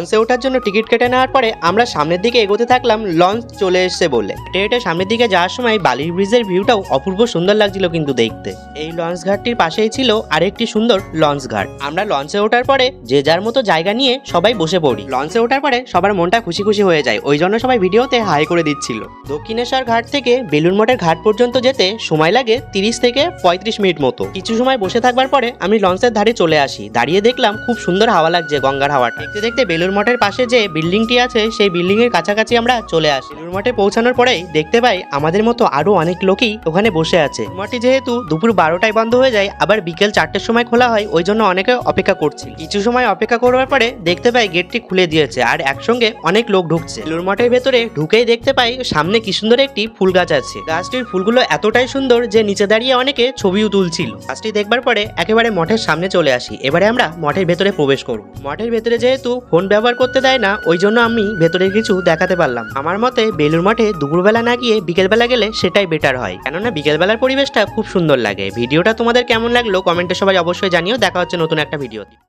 লঞ্চে ওঠার জন্য টিকিট কেটে নেওয়ার পরে আমরা সামনের দিকে এগোতে থাকলাম, লঞ্চ চলে এসেছে বলে। হেঁটে সামনের দিকে যাওয়ার সময় বালির ব্রিজের ভিউটাও অপূর্ব সুন্দর লাগছিল কিন্তু দেখতে। এই লঞ্চ ঘাটটির পাশেই ছিল আরেকটি সুন্দর লঞ্চ ঘাট। আমরা লঞ্চে ওঠার পরে যে যার মতো জায়গা নিয়ে সবাই বসে পড়ি। লঞ্চে ওঠার পরে সবার মনটা খুশি খুশি হয়ে যায়। ওই জন্য সবাই ভিডিওতে হাই করে দিচ্ছিল। দক্ষিণেশ্বর ঘাট থেকে বেলুন মঠের ঘাট পর্যন্ত যেতে সময় লাগে তিরিশ থেকে পঁয়ত্রিশ মিনিট মতো। কিছু সময় বসে থাকবার পরে আমি লঞ্চের ধারে চলে আসি। দাঁড়িয়ে দেখলাম খুব সুন্দর হাওয়া লাগছে গঙ্গার হাওয়াটা। দেখতে দেখতে বেলুর মঠের পাশে যে বিল্ডিংটি আছে, সেই বিল্ডিং এর কাছাকাছি আমরা চলে আসি। বেলুর মঠে পৌঁছানোর পরেই দেখতে পাই আমাদের মতো আরও অনেক লোকই ওখানে বসে আছে। মঠটি যেহেতু দুপুর বারোটায় বন্ধ হয়ে যায়, আবার বিকেল চারটের সময় খোলা হয়, ওই জন্য অনেকে অপেক্ষা করছি। কিছু সময় অপেক্ষা করবার পরে দেখতে পাই গেটটি খুলে দিয়েছে, আর একসঙ্গে অনেক লোক ঢুকছে। বেলুর মঠের ভেতরে ঢুকেই দেখতে পাই সামনে কি সুন্দর একটি ফুল গাছ আছে। গাছটির ফুলগুলো এতটাই সুন্দর যে নিচে দাঁড়িয়ে অনেকে ছবিও তুলছিল। গাছটি দেখবার পরে একেবারে মঠের সামনে চলে আসি। এবারে আমরা মঠের ভেতরে প্রবেশ করব। মঠের ভেতরে যেহেতু ফোন ব্যবহার করতে দেয় না, ওই জন্য আমি ভেতরে কিছু দেখাতে পারলাম। আমার মতে বেলুর মঠে দুপুরবেলা না গিয়ে বিকেলবেলা গেলে সেটাই বেটার হয়। কেননা বিকেলবেলার পরিবেশটা খুব সুন্দর লাগে। ভিডিওটা তোমাদের কেমন লাগল, কমেন্টে সবাই অবশ্যই জানিয়েও দেখা হচ্ছে নতুন একটা ভিডিওতে।